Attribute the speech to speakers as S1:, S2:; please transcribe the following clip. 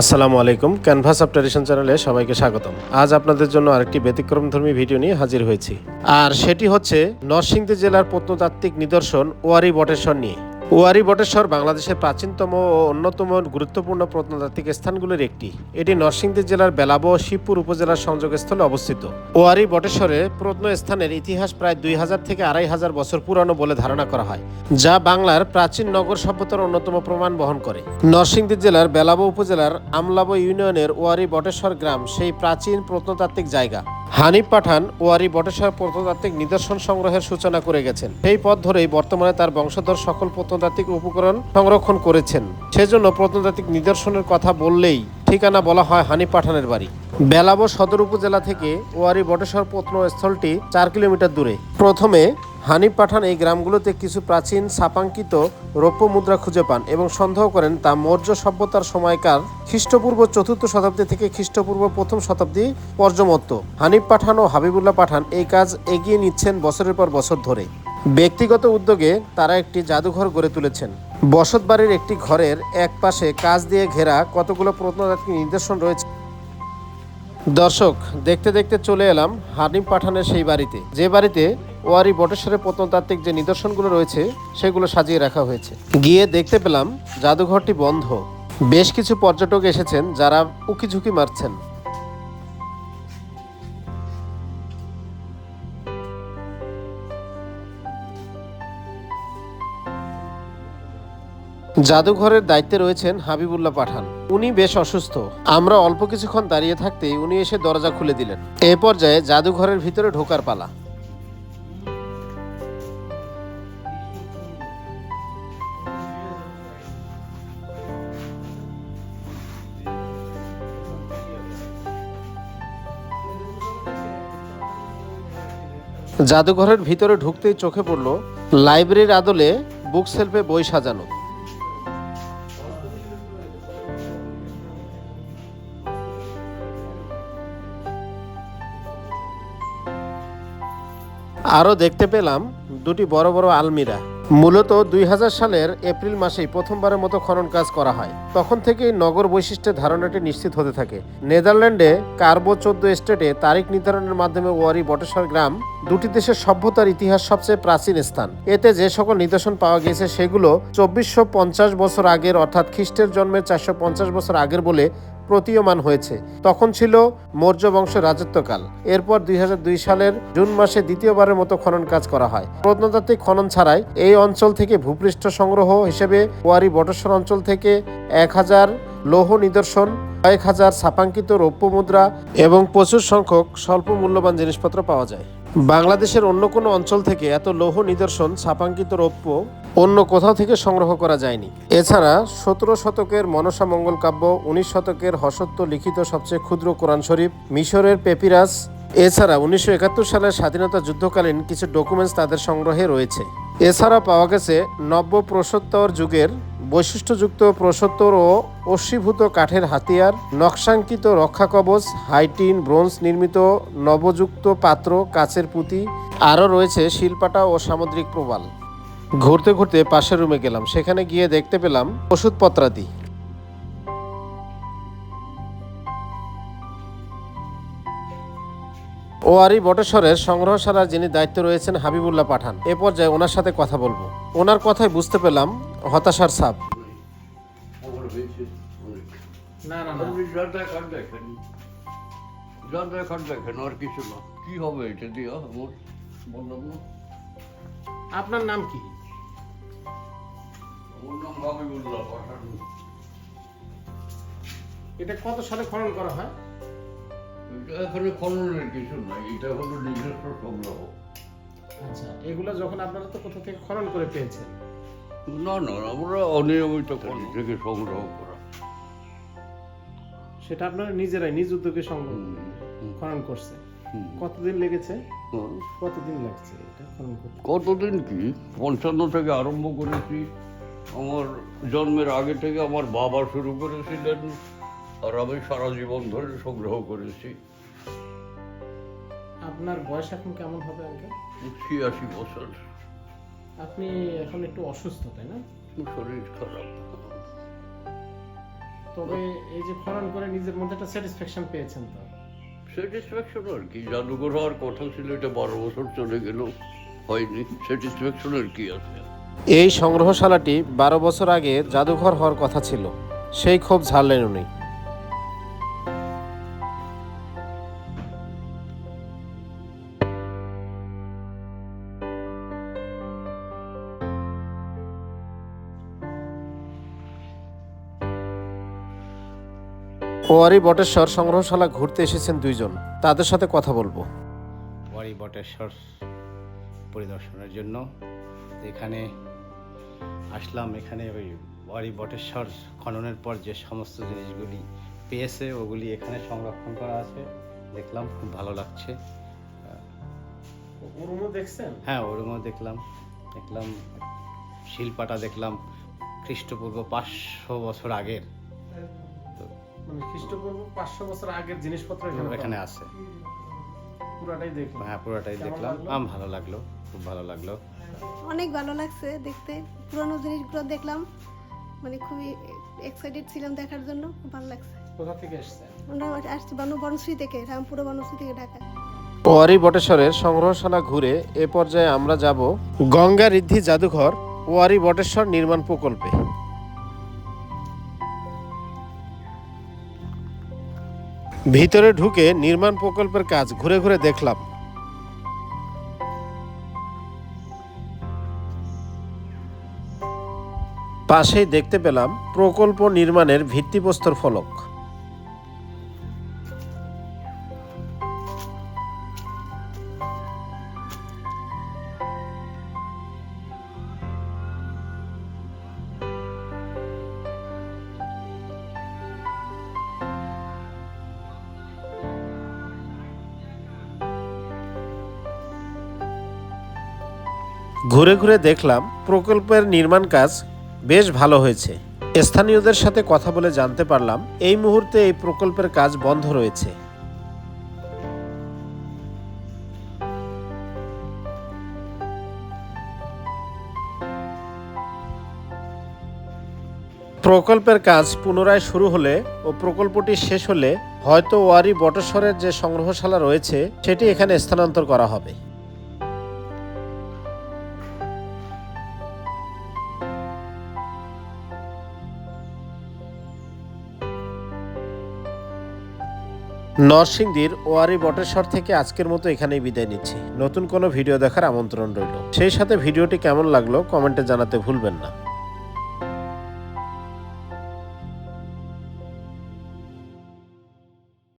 S1: আসসালামু আলাইকুম। Canvas of tradition চ্যানেলে সবাইকে স্বাগতম। আজ আপনাদের জন্য আরেকটি ব্যতিক্রমধর্মী ভিডিও নিয়ে হাজির হয়েছি। আর সেটি হচ্ছে নরসিংদী জেলার প্রত্নতাত্ত্বিক নিদর্শন ওয়ারি বটেশ্বর নিয়ে। ওয়ারি বটেশ্বর বাংলাদেশের প্রাচীনতম ও অন্যতম গুরুত্বপূর্ণ প্রত্নতাত্ত্বিক স্থানগুলির একটি। এটি নরসিংদী জেলার বেলাব ও শিবপুর উপজেলার সংযোগস্থলে অবস্থিত। ওয়ারি বটেশ্বরে প্রত্নস্থানের ইতিহাস প্রায় দুই হাজার থেকে আড়াই হাজার বছর পুরানো বলে ধারণা করা হয়, যা বাংলার প্রাচীন নগর সভ্যতার অন্যতম প্রমাণ বহন করে। নরসিংদী জেলার বেলাব উপজেলার আমলাব ইউনিয়নের ওয়ারি বটেশ্বর গ্রাম সেই প্রাচীন প্রত্নতাত্ত্বিক জায়গা। হানিফ পাঠান ওয়ারি বটেশ্বর প্রত্নতাত্ত্বিক নিদর্শন সংগ্রহের সূচনা করে গেছেন। এই পথ ধরেই বর্তমানে তার বংশধর সকল প্রত্নতাত্ত্বিক উপকরণ সংরক্ষণ করেছেন। সেজন্য প্রত্নতাত্ত্বিক নিদর্শনের কথা বললেই ঠিকানা বলা হয় হানিফ পাঠানের বাড়ি। বেলাবো সদর উপজেলা থেকে ওয়ারি বটেশ্বর প্রত্নস্থলটি চার কিলোমিটার দূরে। প্রথমে হানিফ পাঠান এই গ্রামগুলোতে কিছু প্রাচীন ছাপাঙ্কিত রৌপ্য মুদ্রা খুঁজে পান এবং সন্দেহ করেন তা মৌর্য সভ্যতার সময়কার খ্রিস্টপূর্ব চতুর্থ শতাব্দী থেকে খ্রিস্টপূর্ব প্রথম শতাব্দী পর্যমত্ত। হানিফ পাঠান ও হাবিবুল্লাহ পাঠান এই কাজ এগিয়ে নিচ্ছেন বছরের পর বছর ধরে। ব্যক্তিগত উদ্যোগে তারা একটি জাদুঘর গড়ে তুলেছেন। বসতবাড়ির একটি ঘরের এক পাশে কাজ দিয়ে ঘেরা কতগুলো প্রত্নতাত্ত্বিক নিদর্শন রয়েছে। দর্শক, দেখতে দেখতে চলে এলাম হানিফ পাঠানের সেই বাড়িতে। যে বাড়িতে ওয়ারি বটেশ্বরের প্রত্নতাত্ত্বিক যে নিদর্শনগুলো রয়েছে, সেগুলো সাজিয়ে রাখা হয়েছে। গিয়ে দেখতে পেলাম জাদুঘরটি বন্ধ। বেশ কিছু পর্যটক এসেছেন যারা উকি ঝুঁকি মারছেন। জাদুঘরের দায়িত্বে রয়েছেন হাবিবুল্লাহ পাঠান। উনি বেশ অসুস্থ। আমরা অল্প কিছুক্ষণ দাঁড়িয়ে থাকতেই উনি এসে দরজা খুলে দিলেন। এ পর্যায়ে জাদুঘরের ভিতরে ঢোকার পালা। জাদুঘরের ভিতরে ঢুকতেই চোখে পড়ল লাইব্রেরির আদলে বুক সেলফে বই সাজানো। আরও দেখতে পেলাম দুটি বড় বড় আলমিরা। মূলত দুই হাজার সালের এপ্রিল মাসেই প্রথমবারের মতো খনন কাজ করা হয়। তখন থেকেই নগর বৈশিষ্ট্যের ধারণাটি নিশ্চিত হতে থাকে। নেদারল্যান্ডে কার্বো চোদ্দ স্টেটে তারিখ নির্ধারণের মাধ্যমে ওয়ারি বটেশ্বর গ্রাম দুটি দেশের সভ্যতার ইতিহাস সবচেয়ে প্রাচীন স্থান। এতে যে সকল নিদর্শন পাওয়া গিয়েছে সেগুলো চব্বিশশো বছর আগের অর্থাৎ খ্রিস্টের জন্মের চারশো পঞ্চাশ বছর আগের বলে প্রতীয়মান হয়েছে। তখন ছিল মৌর্য বংশের রাজত্বকাল। এরপর দুই হাজার দুই সালের জুন মাসে দ্বিতীয়বারের মতো খনন কাজ করা হয়। প্রত্নতাত্ত্বিক খনন ছাড়াই এই অঞ্চল থেকে ভূপৃষ্ঠ সংগ্রহ হিসেবে ওয়ারি বটেশ্বর অঞ্চল থেকে এক হাজার লৌহ নিদর্শন, কয়েক হাজার ছাপাঙ্কিত রৌপ্য মুদ্রা এবং প্রচুর সংখ্যক স্বল্প মূল্যবান জিনিসপত্র পাওয়া যায়। বাংলাদেশের অন্য কোনো অঞ্চল থেকে এত লৌহ নিদর্শন, ছাপাঙ্কিত রৌপ্য অন্য কোথাও থেকে সংগ্রহ করা যায়নি। এছাড়া সতেরো শতকের মনসা মঙ্গল কাব্য, উনিশ শতকের হসত্ব লিখিত সবচেয়ে ক্ষুদ্র কোরআন শরীফ, মিশরের পেপিরাস, এছাড়া উনিশশো একাত্তর সালের স্বাধীনতা যুদ্ধকালীন কিছু ডকুমেন্টস তাদের সংগ্রহে রয়েছে। এছাড়া পাওয়া গেছে নব্য প্রসত্তর যুগের বৈশিষ্ট্যযুক্ত প্রসত্তর ও অশ্বীভূত কাঠের হাতিয়ার, নকশাঙ্কিত রক্ষা কবচ হাইটিন ব্রোঞ্জ নির্মিত নবযুক্ত পাত্র, কাচের পুঁতি, আরও রয়েছে শিলপাটা ও সামুদ্রিক প্রবাল। ঘুরতে ঘুরতে পাশের রুমে গেলাম। সেখানে গিয়ে দেখতে পেলাম ওষুধপত্রাদি। ওয়ারি বটেশ্বরের সংগ্রহশালার যিনি দায়িত্ব রয়েছেন হাবিবুল্লাহ পাঠান। এ পর্যায়ে ওনার সাথে কথা বলব। ওনার কথায় বুঝতে পেলাম হতাশার ছাপ।
S2: আমার হয়েছে অনেক।
S1: না। না
S2: জলটা খান দেখেন। জলটা খান দেখেন আর কিছু না। কি হবে এটা দিয়ে? আমার বললাম না।
S1: আপনার নাম কি?
S2: আমার নাম হাবিবুল্লাহ পাঠান।
S1: এটা কত সালে খনন করা হয়?
S2: এটা এখানে খননের কিছু নাই এটা হলো নিজস্ব সংগ্রহ।
S1: আচ্ছা এগুলো যখন আপনারা তো কোথা থেকে খনন করে পেয়েছেন?
S2: না না আমরা অনিয়মিত খনন থেকে সংগ্রহ করা।
S1: সেটা আপনারা নিজেরাই নিজ উদ্যোগে সংগ্রহ খনন করছে কতদিন লেগেছে? কতদিন লাগছে এটা খনন করতে?
S2: কতদিন কি? পঞ্চান্ন থেকে আরম্ভ করেছি। আমার জন্মের আগে থেকে আমার বাবা শুরু করেছিলেন আর আমি সারা জীবন ধরে সংগ্রহ করেছি।
S1: আপনার বয়স এখন কেমন হবে আঙ্কেল?
S2: ছিয়াশি বছর।
S1: আপনি এখন একটু অসুস্থ তাই না?
S2: শরীর খারাপ।
S1: তবে এই যে খনন করে নিজের মধ্যে একটা স্যাটিসফ্যাকশন পেয়েছেন তো?
S2: স্যাটিসফ্যাকশন আর কি? জাদুঘর হওয়ার কথা ছিল এটা বারো বছর চলে গেল। হয়নি। স্যাটিসফ্যাকশনের কি আছে?
S1: এই সংগ্রহশালাটি বারো বছর আগে জাদুঘর হওয়ার কথা ছিল। সেই ক্ষোভ ঝাড়লেন উনি। ওয়ারি বটেশ্বর সংগ্রহশালা ঘুরতে এসেছেন দুইজন। তাদের সাথে কথা বলব।
S3: ওয়ারি বটেশ্বর পরিদর্শনের জন্য এখানে আসলাম। এখানে ওই ওয়ারি বটেশ্বর খননের পর যে সমস্ত জিনিসগুলি পেয়েছে ওগুলি এখানে সংরক্ষণ করা আছে। দেখলাম খুব ভালো লাগছে।
S1: ওরুমও দেখছেন?
S3: হ্যাঁ ওরমও দেখলাম। দেখলাম শিল্পাটা দেখলাম খ্রিস্টপূর্ব পাঁচশো বছর আগের।
S1: খ্রিস্টপূর্ব পাঁচশো বছর আগের জিনিসপত্র
S3: এখানে আছে।
S1: পুরাটাই দেখলাম।
S3: হ্যাঁ পুরোটাই দেখলাম। আম ভালো লাগল খুব ভালো লাগল।
S4: অনেক ভালো লাগছে দেখতে। পুরনো জিনিসগুলো দেখলাম। মানে খুবই এক্সাইটেড ছিলাম দেখার জন্য খুব ভালো লাগছে।
S1: কোথা থেকে
S4: আমরা আসছি বানু বনশ্রী থেকে রামপুরা বনশ্রী থেকে ঢাকা
S1: ওয়ারি বটেশ্বরের সংগ্রহশালা ঘুরে এ পর্যায়ে আমরা যাব গঙ্গা ঋদ্ধি জাদুঘর ওয়ারি বটেশ্বর নির্মাণ প্রকল্পে। ভিতরে ঢুকে নির্মাণ প্রকল্পের কাজ ঘুরে ঘুরে দেখলাম। পাশেই দেখতে পেলাম প্রকল্প নির্মাণের ভিত্তিপ্রস্তর ফলক। ঘুরে ঘুরে দেখলাম প্রকল্পের নির্মাণ কাজ বেশ ভালো হয়েছে। স্থানীয়দের সাথে কথা বলে জানতে পারলাম এই মুহূর্তে এই প্রকল্পের কাজ বন্ধ রয়েছে। প্রকল্পের কাজ পুনরায় শুরু হলে ও প্রকল্পটি শেষ হলে হয়তো ওয়ারি বটেশ্বরের যে সংগ্রহশালা রয়েছে, সেটি এখানে স্থানান্তর করা হবে। নরসিংদীর ওয়ারি বটেশ্বর থেকে আজকের মতো এখানেই বিদায় নিচ্ছি। নতুন কোনো ভিডিও দেখার আমন্ত্রণ রইল। সেই সাথে ভিডিওটি কেমন লাগল কমেন্টে জানাতে ভুলবেন না।